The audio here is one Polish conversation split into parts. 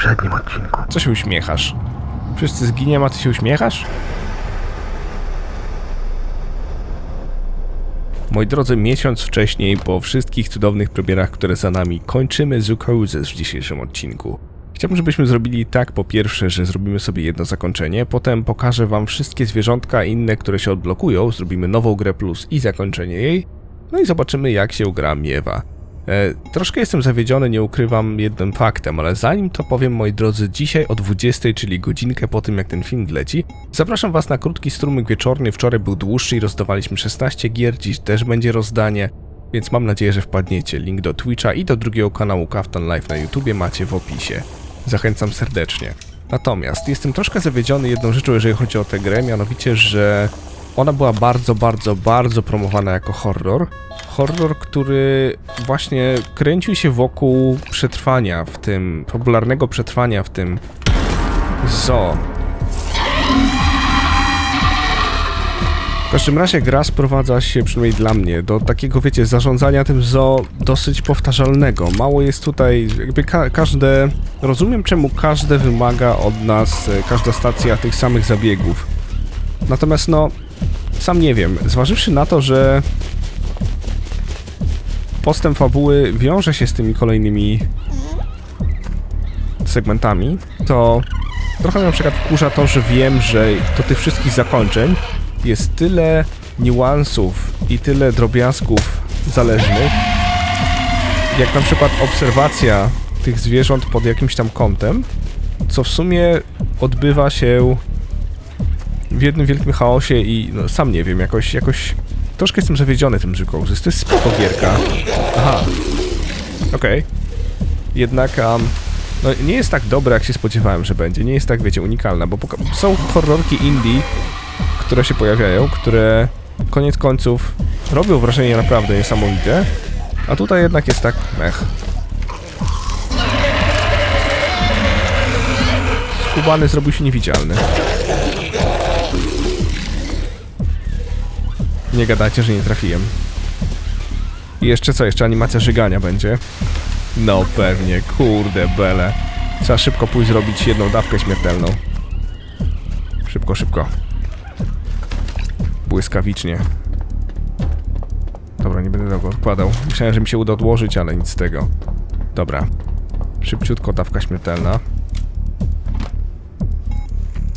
poprzednim odcinku. Co się uśmiechasz? Wszyscy zginiemy, a ty się uśmiechasz? Moi drodzy, miesiąc wcześniej, po wszystkich cudownych premierach, które za nami, kończymy Zookoses w dzisiejszym odcinku. Chciałbym, żebyśmy zrobili tak, po pierwsze, że zrobimy sobie jedno zakończenie, potem pokażę wam wszystkie zwierzątka inne, które się odblokują, zrobimy nową grę plus i zakończenie jej, no i zobaczymy jak się gra miewa. E, troszkę jestem zawiedziony, nie ukrywam jednym faktem, ale zanim to powiem, moi drodzy, dzisiaj o 20, czyli godzinkę po tym jak ten film leci, zapraszam was na krótki strumyk wieczorny. Wczoraj był dłuższy i rozdawaliśmy 16 gier, dziś też będzie rozdanie, więc mam nadzieję, że wpadniecie. Link do Twitcha i do drugiego kanału Kaftan Live na YouTubie macie w opisie. Zachęcam serdecznie. Natomiast jestem troszkę zawiedziony jedną rzeczą, jeżeli chodzi o tę grę, mianowicie, że ona była bardzo, bardzo, bardzo promowana jako horror. Horror, który właśnie kręcił się wokół przetrwania w tym, popularnego przetrwania w tym zoo. W każdym razie gra sprowadza się, przynajmniej dla mnie, do takiego, wiecie, zarządzania tym zoo dosyć powtarzalnego. Mało jest tutaj, jakby ka każde... Rozumiem, czemu każde wymaga od nas, e, każda stacja tych samych zabiegów. Natomiast no, sam nie wiem, zważywszy na to, że postęp fabuły wiąże się z tymi kolejnymi segmentami, to trochę na przykład wkurza to, że wiem, że do tych wszystkich zakończeń jest tyle niuansów i tyle drobiazgów zależnych, jak na przykład obserwacja tych zwierząt pod jakimś tam kątem, co w sumie odbywa się w jednym wielkim chaosie i no, sam nie wiem, jakoś, jakoś troszkę jestem zawiedziony tym Żykołzys. To jest spoko gierka. Aha. Okej. Jednak um, no, nie jest tak dobra, jak się spodziewałem, że będzie. Nie jest tak, wiecie, unikalna, bo są horrorki indie, które się pojawiają, które koniec końców robią wrażenie naprawdę niesamowite, a tutaj jednak jest tak mech. Skubany zrobił się niewidzialny. Nie gadajcie, że nie trafiłem. I jeszcze co? Jeszcze animacja żygania będzie. No pewnie, kurde bele. Trzeba szybko pójść zrobić jedną dawkę śmiertelną. Szybko, szybko. Błyskawicznie. Dobra, nie będę tego odkładał. Myślałem, że mi się uda odłożyć, ale nic z tego. Dobra. Szybciutko dawka śmiertelna.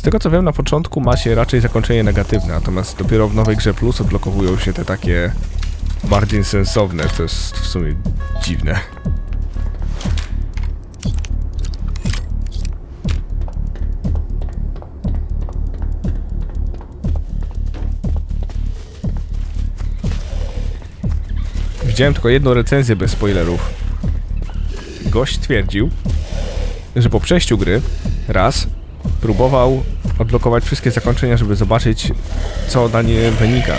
Tego co wiem, na początku ma się raczej zakończenie negatywne, natomiast dopiero w nowej grze Plus odblokowują się te takie bardziej sensowne, co jest w sumie dziwne. Widziałem tylko jedną recenzję bez spoilerów. Gość twierdził, że po przejściu gry raz próbował odblokować wszystkie zakończenia, żeby zobaczyć, co na nie wynika.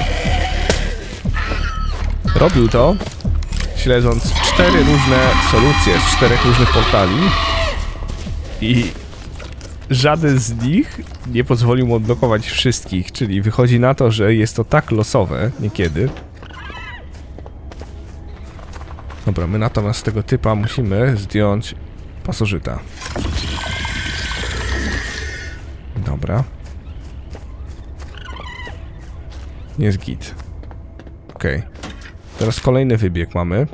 Robił to, śledząc cztery różne solucje z czterech różnych portali i żaden z nich nie pozwolił mu odblokować wszystkich, czyli wychodzi na to, że jest to tak losowe niekiedy. Dobra, my natomiast z tego typa musimy zdjąć pasożyta. Dobra. Jest git. Okej. Teraz kolejny wybieg mamy.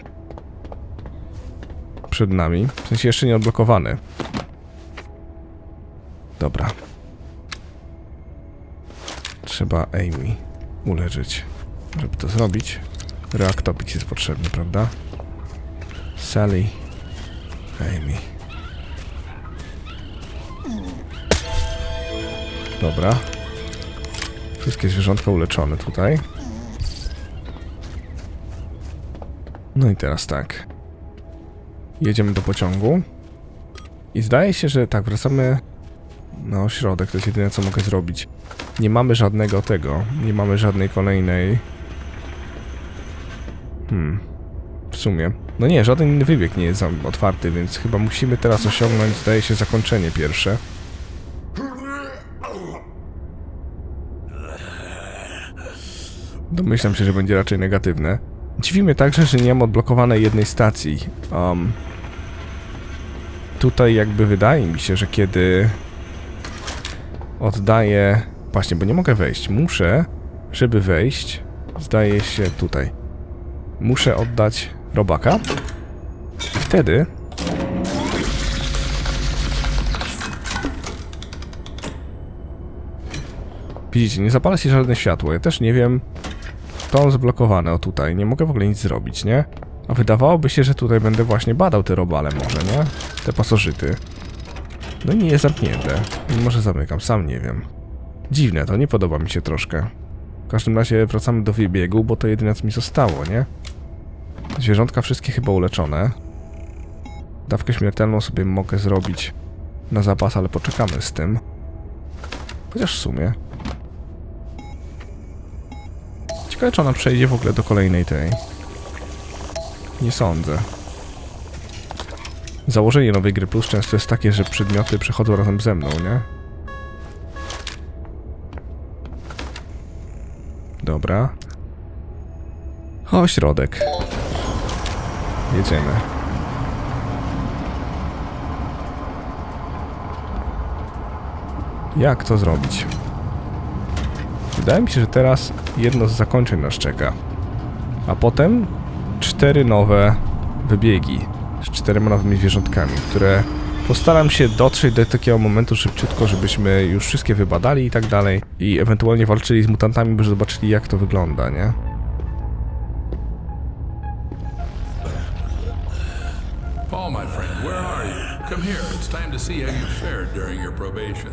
Przed nami. W sensie jeszcze nie odblokowany. Dobra. Trzeba Amy uleżyć. Żeby to zrobić, reaktopik jest potrzebny, prawda? Sally. Amy. Dobra. Wszystkie zwierzątka uleczone tutaj. No i teraz tak. Jedziemy do pociągu. I zdaje się, że tak, wracamy na ośrodek. To jest jedyne, co mogę zrobić. Nie mamy żadnego tego. Nie mamy żadnej kolejnej... Hmm. W sumie. No nie, żaden inny wybieg nie jest otwarty, więc chyba musimy teraz osiągnąć, zdaje się, zakończenie pierwsze. Domyślam się, że będzie raczej negatywne. Dziwi mnie także, że nie mam odblokowanej jednej stacji. Um, tutaj jakby wydaje mi się, że kiedy oddaję... Właśnie, bo nie mogę wejść. Muszę, żeby wejść, zdaje się tutaj. Muszę oddać robaka. I wtedy... Widzicie, nie zapala się żadne światło. Ja też nie wiem... To mam zablokowane, o tutaj. Nie mogę w ogóle nic zrobić, nie? A wydawałoby się, że tutaj będę właśnie badał te robale może, nie? Te pasożyty. No i nie jest zamknięte. Może zamykam, sam nie wiem. Dziwne to, nie podoba mi się troszkę. W każdym razie wracamy do wybiegu, bo to jedyne co mi zostało, nie? Zwierzątka wszystkie chyba uleczone. Dawkę śmiertelną sobie mogę zrobić na zapas, ale poczekamy z tym. Chociaż w sumie. Ciekawe, czy ona przejdzie w ogóle do kolejnej tej. Nie sądzę. Założenie nowej gry plus często jest takie, że przedmioty przechodzą razem ze mną, nie? Dobra. O, środek. Jedziemy. Jak to zrobić? Wydaje mi się, że teraz jedno z zakończeń nas czeka. A potem cztery nowe wybiegi z czterema nowymi zwierzątkami, które postaram się dotrzeć do takiego momentu szybciutko, żebyśmy już wszystkie wybadali i tak dalej i ewentualnie walczyli z mutantami, by zobaczyli jak to wygląda, nie? Paul, my friend, where are you? Come here. It's time to see how you fared during your probation.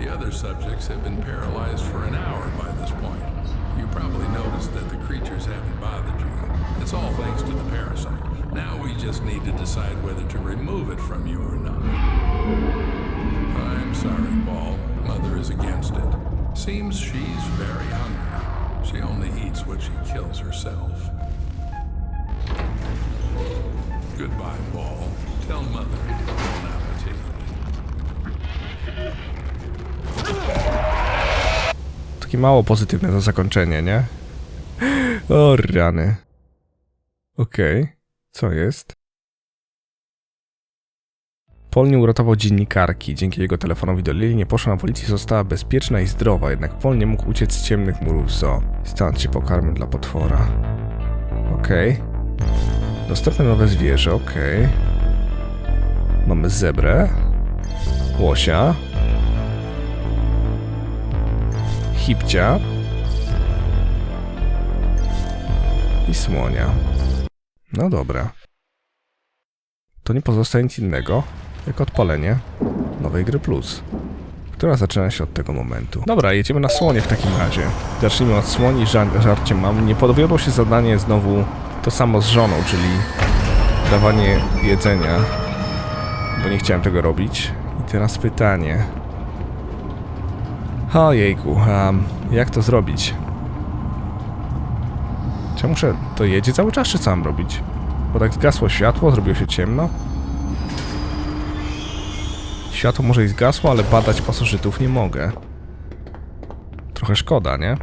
The other subjects have been paralyzed for an hour by this point. You probably noticed that the creatures haven't bothered you. It's all thanks to the parasite. Now we just need to decide whether to remove it from you or not. I'm sorry, Paul. Mother is against it. Seems she's very hungry. She only eats what she kills herself. Goodbye, Paul. Tell Mother. Takie mało pozytywne to zakończenie, nie? O rany. Okej. Co jest? Paul nie uratował dziennikarki. Dzięki jego telefonowi do Lily nie poszła na policję, została bezpieczna i zdrowa, jednak Paul nie mógł uciec z ciemnych murów zoo. Stąd się pokarmy dla potwora. Okej. Dostępne nowe zwierzę, okej. Mamy zebrę. Łosia. Hipcia. I słonia. No dobra. To nie pozostaje nic innego, jak odpalenie nowej gry plus, która zaczyna się od tego momentu. Dobra, jedziemy na słonie w takim razie. Zacznijmy od słoni, żar żarcie mam. Nie podwiodło się zadanie znowu to samo z żoną, czyli dawanie jedzenia, bo nie chciałem tego robić. I teraz pytanie. Ojejku, a jak to zrobić? Czy muszę... To jedzie cały czas, czy co mam robić? Bo tak zgasło światło, zrobiło się ciemno. Światło może i zgasło, ale badać pasożytów nie mogę. Trochę szkoda, nie?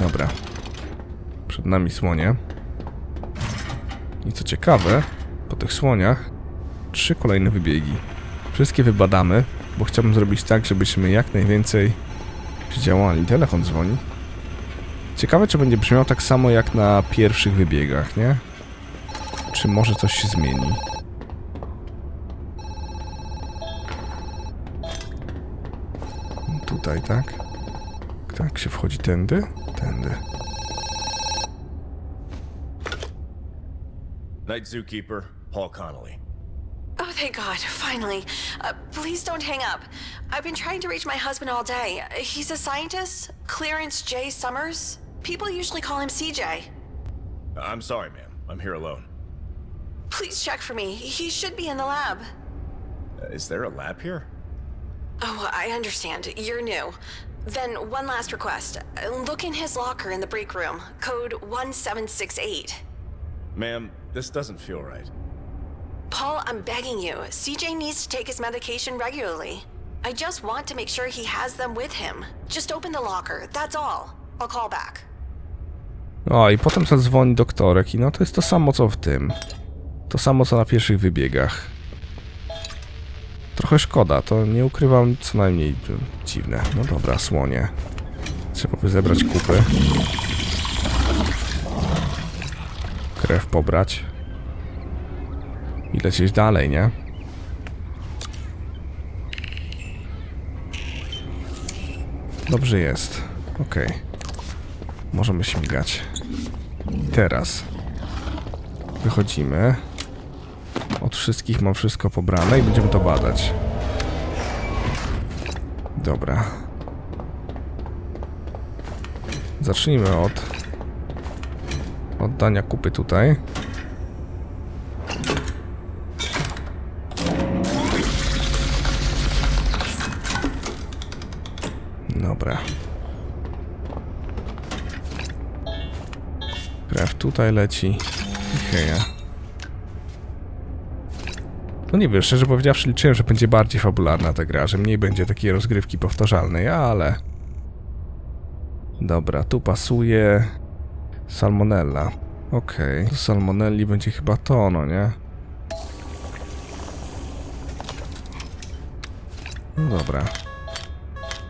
Dobra. Przed nami słonie. I co ciekawe, po tych słoniach trzy kolejne wybiegi. Wszystkie wybadamy, bo chciałbym zrobić tak, żebyśmy jak najwięcej działali. Telefon dzwoni. Ciekawe, czy będzie brzmiał tak samo jak na pierwszych wybiegach, nie? Czy może coś się zmieni? Tutaj, tak? Tak się wchodzi tędy? Tędy. Night Zookeeper, Paul Connolly. Thank God, finally. Uh, please don't hang up. I've been trying to reach my husband all day. He's a scientist, Clarence J. Summers. People usually call him CJ. I'm sorry, ma'am. I'm here alone. Please check for me. He should be in the lab. Uh, is there a lab here? Oh, I understand. You're new. Then, one last request. Uh, Look in his locker in the break room. Code 1768. Ma'am, this doesn't feel right. Paul, I'm begging you. CJ needs to take his medication regularly. I just want to make sure he has them with him. Just open the locker, that's all. I'll call back. O, i potem zadzwoni doktorek i no to jest to samo co w tym. To samo co na pierwszych wybiegach. Trochę szkoda, to nie ukrywam co najmniej dziwne. No dobra, słonie. Trzeba by zebrać kupy. Krew pobrać. I lecieć dalej, nie? Dobrze jest. Okej. Możemy śmigać. Teraz wychodzimy. Od wszystkich mam wszystko pobrane i będziemy to badać. Dobra. Zacznijmy od oddania kupy tutaj. Dobra. Krew tutaj leci. Heja. No nie wiem, szczerze powiedziawszy liczyłem, że będzie bardziej fabularna ta gra, że mniej będzie takiej rozgrywki powtarzalnej, ale... Dobra, tu pasuje... Salmonella. Okej, okay. salmonelli będzie chyba to, no nie? No dobra.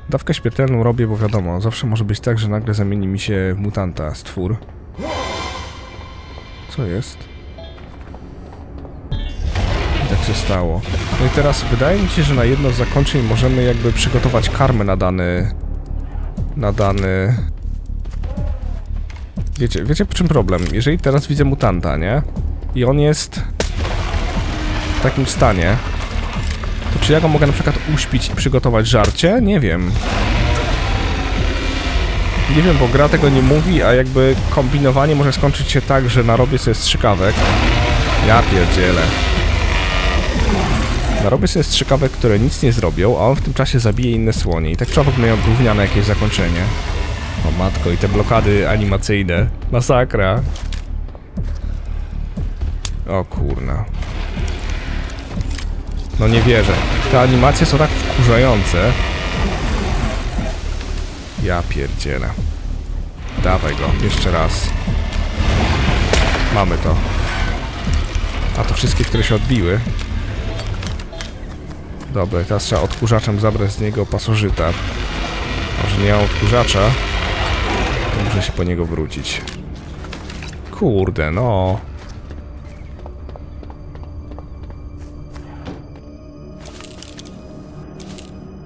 Dawkę śmiertelną robię, bo wiadomo, zawsze może być tak, że nagle zamieni mi się mutanta stwór. Co jest? I tak się stało. No i teraz wydaje mi się, że na jedno z zakończeń możemy jakby przygotować karmę na dany... Na dany... Wiecie, wiecie po czym problem? Jeżeli teraz widzę mutanta, nie? I on jest... W takim stanie... To czy ja go mogę na przykład uśpić i przygotować żarcie? Nie wiem. Nie wiem, bo gra tego nie mówi, a jakby kombinowanie może skończyć się tak, że narobię sobie strzykawek. Ja pierdzielę. Narobię sobie strzykawek, które nic nie zrobią, a on w tym czasie zabije inne słonie. I tak człowiek miał gówniane jakieś zakończenie. O matko, i te blokady animacyjne. Masakra. O kurna. No nie wierzę. Te animacje są tak wkurzające. Ja pierdzielę. Dawaj go, jeszcze raz. Mamy to. A to wszystkie, które się odbiły. Dobra, teraz trzeba odkurzaczem zabrać z niego pasożyta. Może nie mam odkurzacza, to muszę się po niego wrócić. Kurde, no.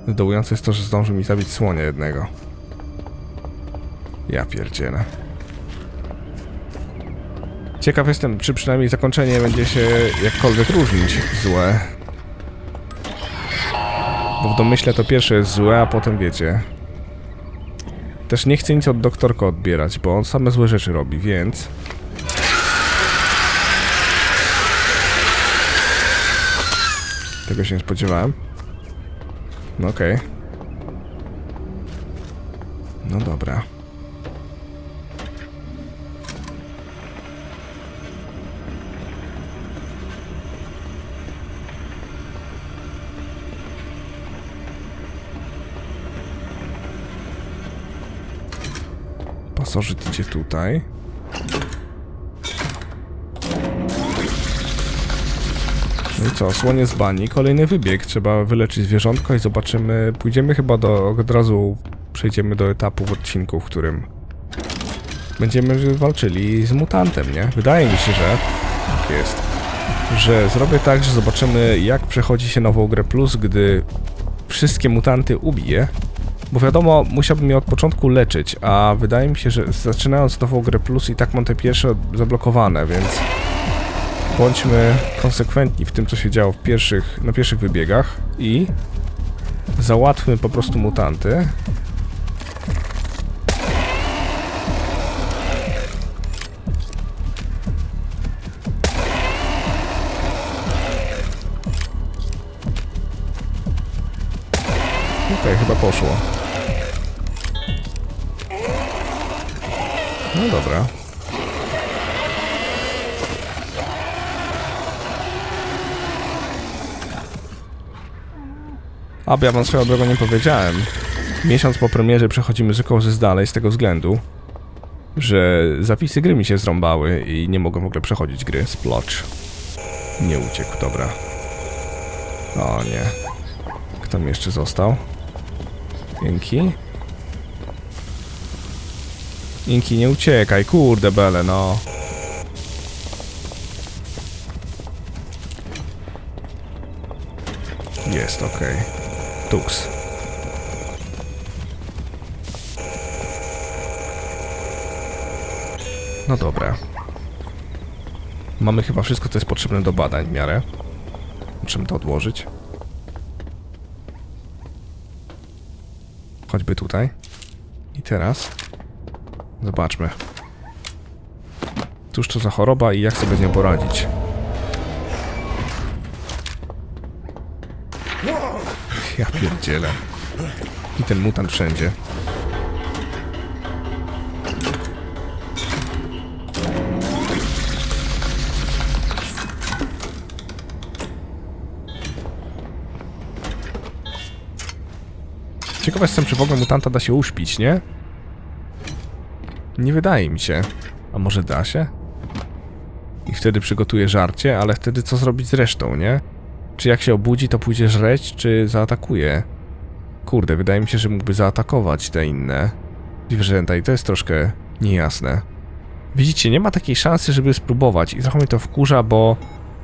Dołujące jest to, że zdążył mi zabić słonia jednego. Ja pierdzielę. Ciekaw jestem, czy przynajmniej zakończenie będzie się jakkolwiek różnić złe. Bo w domyśle to pierwsze jest złe, a potem wiecie. Też nie chcę nic od doktorka odbierać, bo on same złe rzeczy robi, więc... Tego się nie spodziewałem. Okej. Okay. No dobra. Pasożyt idzie tutaj. Co, słonie z bani, kolejny wybieg, trzeba wyleczyć zwierzątko i zobaczymy, pójdziemy chyba do, od razu przejdziemy do etapu w odcinku, w którym będziemy walczyli z mutantem, nie? Wydaje mi się, że tak jest, że zrobię tak, że zobaczymy jak przechodzi się nową grę plus, gdy wszystkie mutanty ubiję, bo wiadomo, musiałbym je od początku leczyć, a wydaje mi się, że zaczynając nową grę plus i tak mam te pierwsze zablokowane, więc bądźmy konsekwentni w tym, co się działo pierwszych, na pierwszych wybiegach i załatwmy po prostu mutanty. Okej, okay, chyba poszło. No dobra. A, bo ja wam swoją drogą nie powiedziałem. Miesiąc po premierze przechodzimy z Causes dalej z tego względu, że zapisy gry mi się zrąbały i nie mogłem w ogóle przechodzić gry. Splotch. Nie uciekł, dobra. O nie. Kto mi jeszcze został? Inki? Inki, nie uciekaj, kurde bele, no. Jest, okej. Tux. No dobra. Mamy chyba wszystko, co jest potrzebne do badań w miarę. Możemy to odłożyć. Choćby tutaj. I teraz zobaczmy. Cóż to za choroba i jak sobie z nią poradzić? Ja pierdzielę. I ten mutant wszędzie. Ciekawe jestem, czy w ogóle mutanta da się uśpić, nie? Nie wydaje mi się. A może da się? I wtedy przygotuje żarcie, ale wtedy co zrobić z resztą, nie? Czy jak się obudzi, to pójdzie żreć, czy zaatakuje? Kurde, wydaje mi się, że mógłby zaatakować te inne zwierzęta i to jest troszkę niejasne. Widzicie, nie ma takiej szansy, żeby spróbować i trochę mnie to wkurza, bo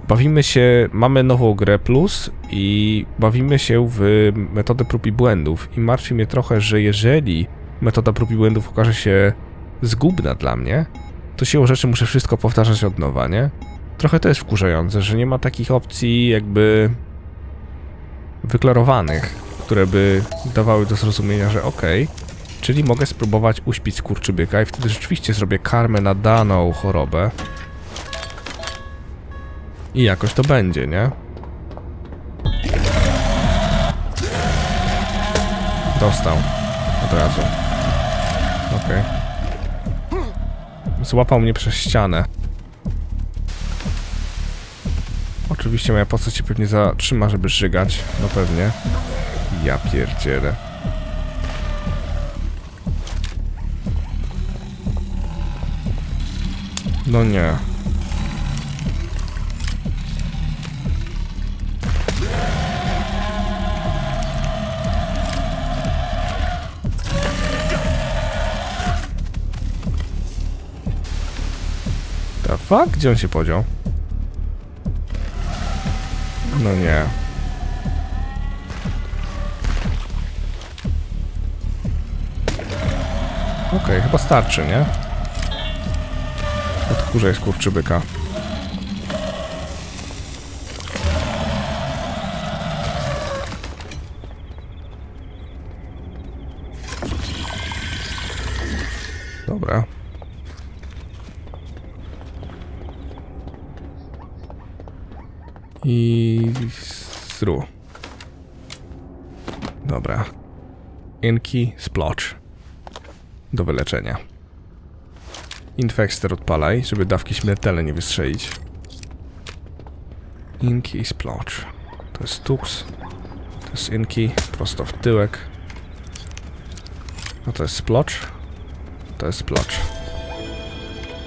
bawimy się, mamy nową grę plus i bawimy się w metodę prób i błędów i martwi mnie trochę, że jeżeli metoda prób i błędów okaże się zgubna dla mnie, to siłą rzeczy muszę wszystko powtarzać od nowa, nie? Trochę to jest wkurzające, że nie ma takich opcji jakby wyklarowanych, które by dawały do zrozumienia, że okej, czyli mogę spróbować uśpić skurczybyka i wtedy rzeczywiście zrobię karmę na daną chorobę. I jakoś to będzie, nie? Dostał. Od razu. Okej. Złapał mnie przez ścianę. Oczywiście moja postać się pewnie zatrzyma, żeby żygać. No pewnie. Ja pierdzielę. No nie. The fuck? Gdzie on się podział? No nie. Okej, chyba starczy, nie? Odkurzaj skurczybyka. Dobra. I through. Dobra. Inki splotch. Do wyleczenia. Infekster odpalaj, żeby dawki śmiertelne nie wystrzelić. Inki splotch. To jest tux. To jest inki, prosto w tyłek. No to jest splotch. To jest splotch.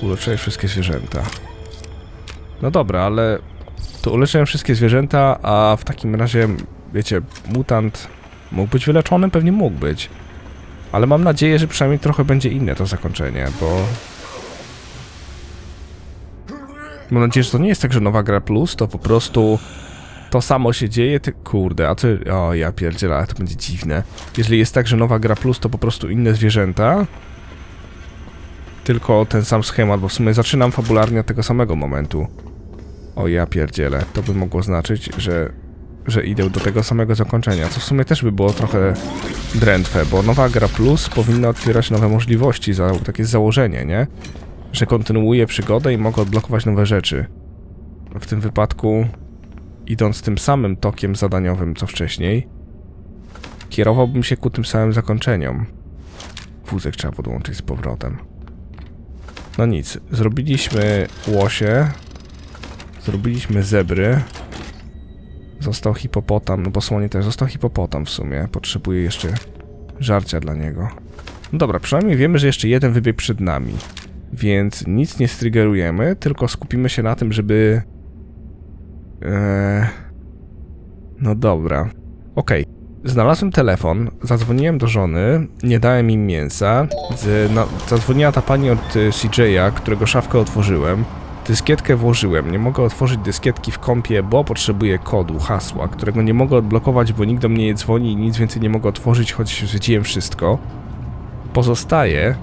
Uleczyłeś wszystkie zwierzęta. No dobra, ale to uleczyłem wszystkie zwierzęta, a w takim razie, wiecie, mutant mógł być wyleczony? Pewnie mógł być. Ale mam nadzieję, że przynajmniej trochę będzie inne to zakończenie, bo... Mam nadzieję, że to nie jest tak, że nowa gra plus, to po prostu to samo się dzieje, ty... Kurde, a co... O, ja pierdzielę, ale to będzie dziwne. Jeżeli jest tak, że nowa gra plus, to po prostu inne zwierzęta, tylko ten sam schemat, bo w sumie zaczynam fabularnie od tego samego momentu. O ja pierdzielę, to by mogło znaczyć, że, że idę do tego samego zakończenia, co w sumie też by było trochę drętwe, bo nowa gra plus powinna otwierać nowe możliwości, za, takie założenie, nie? Że kontynuuję przygodę i mogę odblokować nowe rzeczy. W tym wypadku, idąc tym samym tokiem zadaniowym co wcześniej, kierowałbym się ku tym samym zakończeniom. Wózek trzeba podłączyć z powrotem. No nic, zrobiliśmy łosie, Zrobiliśmy zebry. Został hipopotam, no bo słonie też. Został hipopotam w sumie. Potrzebuję jeszcze żarcia dla niego. No dobra, przynajmniej wiemy, że jeszcze jeden wybieg przed nami. Więc nic nie strygerujemy, tylko skupimy się na tym, żeby... Eee... No dobra. Okej. Znalazłem telefon, zadzwoniłem do żony, nie dałem im mięsa. Z, na, zadzwoniła ta pani od y, CJ'a, którego szafkę otworzyłem. Dyskietkę włożyłem. Nie mogę otworzyć dyskietki w kompie, bo potrzebuję kodu, hasła, którego nie mogę odblokować, bo nikt do mnie nie dzwoni i nic więcej nie mogę otworzyć, choć zwiedziłem wszystko. Pozostaje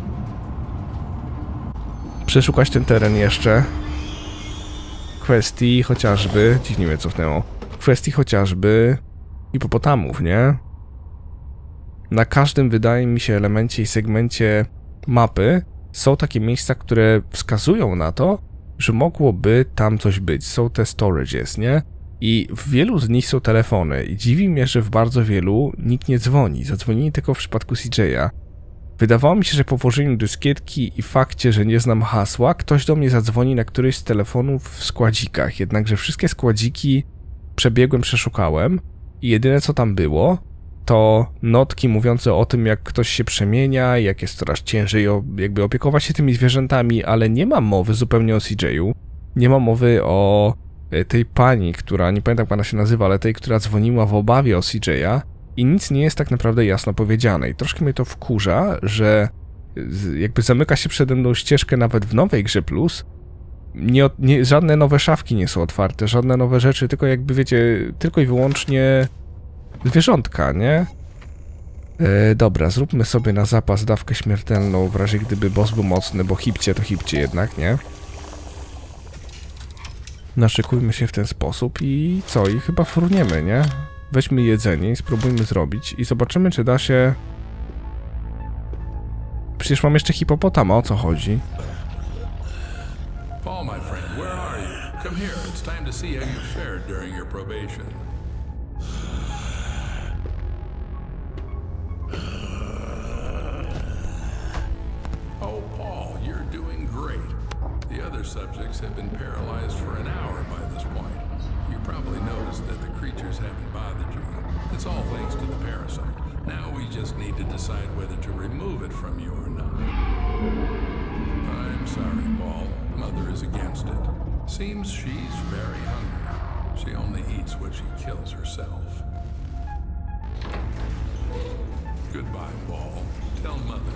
przeszukać ten teren jeszcze. Kwestii chociażby. Dziwnie mnie cofnęło. Kwestii chociażby hipopotamów, nie? Na każdym, wydaje mi się, elemencie i segmencie mapy są takie miejsca, które wskazują na to, że mogłoby tam coś być. Są te storages, nie? I w wielu z nich są telefony. I dziwi mnie, że w bardzo wielu nikt nie dzwoni. Zadzwonili tylko w przypadku CJ'a. Wydawało mi się, że po włożeniu dyskietki i fakcie, że nie znam hasła, ktoś do mnie zadzwoni na któryś z telefonów w składzikach. Jednakże wszystkie składziki przebiegłem, przeszukałem i jedyne co tam było, to notki mówiące o tym, jak ktoś się przemienia, jak jest coraz ciężej jakby opiekować się tymi zwierzętami, ale nie ma mowy zupełnie o CJ-u. Nie ma mowy o e, tej pani, która, nie pamiętam jak ona się nazywa, ale tej, która dzwoniła w obawie o CJ-a i nic nie jest tak naprawdę jasno powiedziane. I troszkę mnie to wkurza, że z- jakby zamyka się przede mną ścieżkę nawet w nowej grze plus, nie, nie, żadne nowe szafki nie są otwarte, żadne nowe rzeczy, tylko jakby wiecie, tylko i wyłącznie zwierzątka, nie? E, dobra, zróbmy sobie na zapas dawkę śmiertelną w razie gdyby boss był mocny, bo hipcie to hipcie jednak, nie? Naszykujmy się w ten sposób i co? I chyba fruniemy, nie? Weźmy jedzenie i spróbujmy zrobić i zobaczymy, czy da się... Przecież mam jeszcze hipopotama, o co chodzi? Paul, my friend, where are you? Come here. It's time to see how you fared during your probation. Oh, Paul, you're doing great. The other subjects have been paralyzed for an hour by this point. You probably noticed that the creatures haven't bothered you. It's all thanks to the parasite. Now we just need to decide whether to remove it from you or not. I'm sorry, Paul. Mother is against it. Seems she's very hungry. She only eats what she kills herself. Goodbye, Paul. Tell Mother.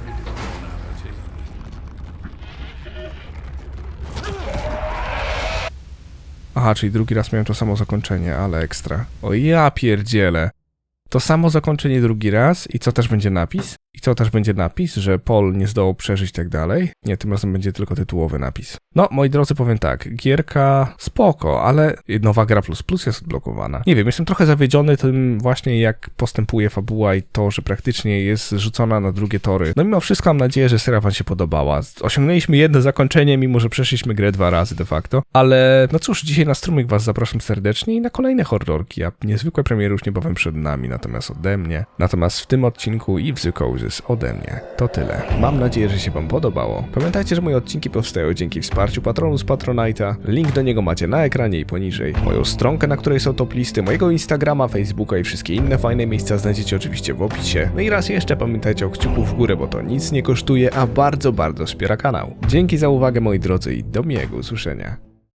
Aha, czyli drugi raz miałem to samo zakończenie, ale ekstra. O ja pierdzielę. To samo zakończenie drugi raz i co też będzie napis? I co też będzie napis, że Paul nie zdołał przeżyć i tak dalej? Nie, tym razem będzie tylko tytułowy napis. No, moi drodzy, powiem tak, gierka spoko, ale nowa gra plus plus jest odblokowana. Nie wiem, jestem trochę zawiedziony tym właśnie jak postępuje fabuła i to, że praktycznie jest rzucona na drugie tory. No mimo wszystko mam nadzieję, że seria wam się podobała. Osiągnęliśmy jedno zakończenie, mimo że przeszliśmy grę dwa razy de facto. Ale no cóż, dzisiaj na strumyk was zapraszam serdecznie i na kolejne horrorki, a niezwykłe premiery już niebawem przed nami, natomiast ode mnie. Natomiast w tym odcinku i w Zykozys ode mnie. To tyle. Mam nadzieję, że się wam podobało. Pamiętajcie, że moje odcinki powstają dzięki wsparciu patronów z Patronite'a. Link do niego macie na ekranie i poniżej. Moją stronkę, na której są top listy, mojego Instagrama, Facebooka i wszystkie inne fajne miejsca znajdziecie oczywiście w opisie. No i raz jeszcze pamiętajcie o kciuku w górę, bo to nic nie kosztuje, a bardzo, bardzo wspiera kanał. Dzięki za uwagę moi drodzy i do miłego usłyszenia.